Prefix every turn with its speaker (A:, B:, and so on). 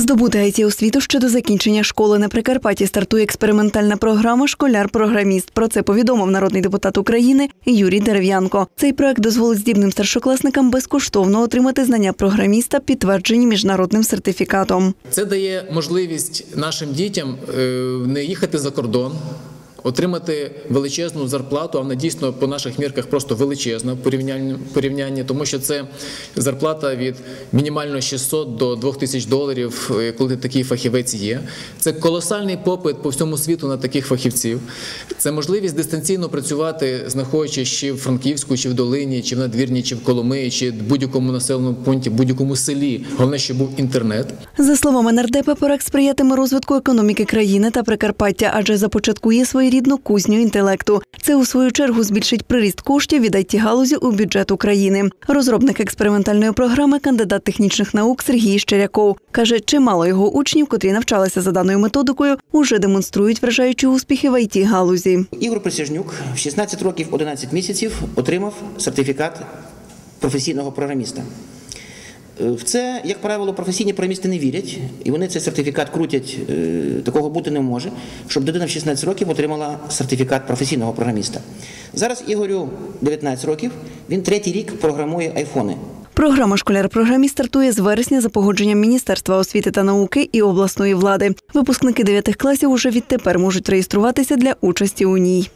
A: Здобути it освіту ще до закінчення школи на Прикарпатті стартує експериментальна програма Школяр-програміст. Про це повідомив народний депутат України Юрій Дерев'янко. Цей проект дозволить здібним старшокласникам безкоштовно отримати знання програміста, підтверджені міжнародним сертифікатом.
B: Це дає можливість нашим дітям е, не їхати за кордон. Отримати величезну зарплату, а вона дійсно по наших мірках просто величезна порівнянні, тому що це зарплата від мінімально 600 до 2000 доларів, е, коли такий фахівець є. Це колосальний попит по всьому світу на таких фахівців. Це можливість дистанційно працювати, знаходячись чи в Франківську, чи в Долині, чи в Надвірні, чи в Коломиї, чи в будь-якому населеному пункті, будь-якому селі. Головне, щоб був інтернет.
A: За словами нардепа, проект сприятиме розвитку економіки країни та Прикарпаття, адже започаткує своєрідну кузню інтелекту. Це у свою чергу збільшить приріст коштів від it галузі у бюджет України. Розробник експериментальної програми, кандидат технічних наук Сергій Щеряков каже, чимало його учнів, котрі навчалися за даною методикою, уже демонструють вражаючі успіхи в it галузі.
C: Ігор Присяжнюк в 16 років 11 місяців отримав сертифікат професійного програміста. Е, В це, як правило, професійні програмісти не вірять, і вони цей сертифікат крутять. е, Такого бути не може, щоб дитина в 16 років отримала сертифікат професійного програміста. Зараз Ігорю 19 років, він третій рік програмує айфони.
A: Програма Школяр-програміст стартує з вересня за погодженням Міністерства освіти та науки і обласної влади. Випускники 9 класів уже відтепер можуть реєструватися для участі у ній.